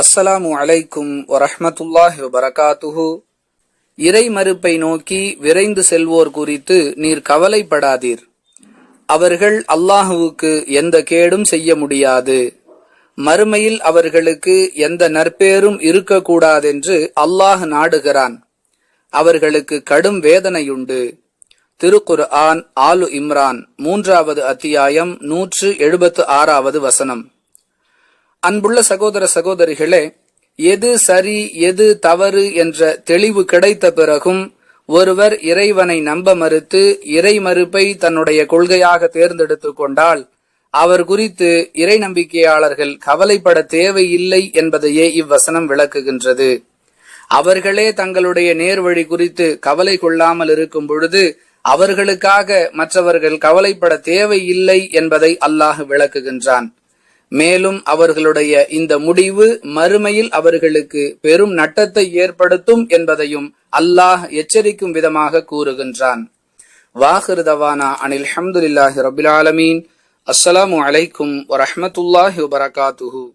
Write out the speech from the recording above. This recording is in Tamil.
அஸ்ஸலாமு அலைக்கும் வரஹ்மத்துல்லாஹி வபரகாத்துஹு. இறை மறுப்பை நோக்கி விரைந்து செல்வோர் குறித்து நீர் கவலைப்படாதீர். அவர்கள் அல்லாஹுவுக்கு எந்த கேடும் செய்ய முடியாது. மறுமையில் அவர்களுக்கு எந்த நற்பேரும் இருக்கக்கூடாதென்று அல்லாஹ் நாடுகிறான். அவர்களுக்கு கடும் வேதனையுண்டு. திருக்குர் ஆன் ஆலு இம்ரான் மூன்றாவது அத்தியாயம் நூற்று எழுபத்து ஆறாவது வசனம். அன்புள்ள சகோதர சகோதரிகளே எது சரி எது தவறு என்ற தெளிவு கிடைத்த பிறகும் ஒருவர் இறைவனை நம்ப மறுத்து இறை மறுப்பை தன்னுடைய கொள்கையாக தேர்ந்தெடுத்துக் கொண்டால் அவர் குறித்து இறை நம்பிக்கையாளர்கள் கவலைப்பட தேவையில்லை என்பதையே இவ்வசனம் விளக்குகின்றது. அவர்களே தங்களுடைய நேர்வழி குறித்து கவலை கொள்ளாமல் இருக்கும் பொழுது அவர்களுக்காக மற்றவர்கள் கவலைப்பட தேவையில்லை என்பதை அல்லாஹ் விளக்குகின்றான். மேலும் அவர்களுடைய இந்த முடிவு மறுமையில் அவர்களுக்கு பெரும் நட்டத்தை ஏற்படுத்தும் என்பதையும் அல்லாஹ் எச்சரிக்கும் விதமாக கூறுகின்றான். வாஹிருதவானா அனில் ஹம்துலில்லாஹி ரபில் ஆலமீன். அஸ்ஸலாமு அலைக்கும் வரஹமத்துல்லாஹி வபரகாத்துஹு.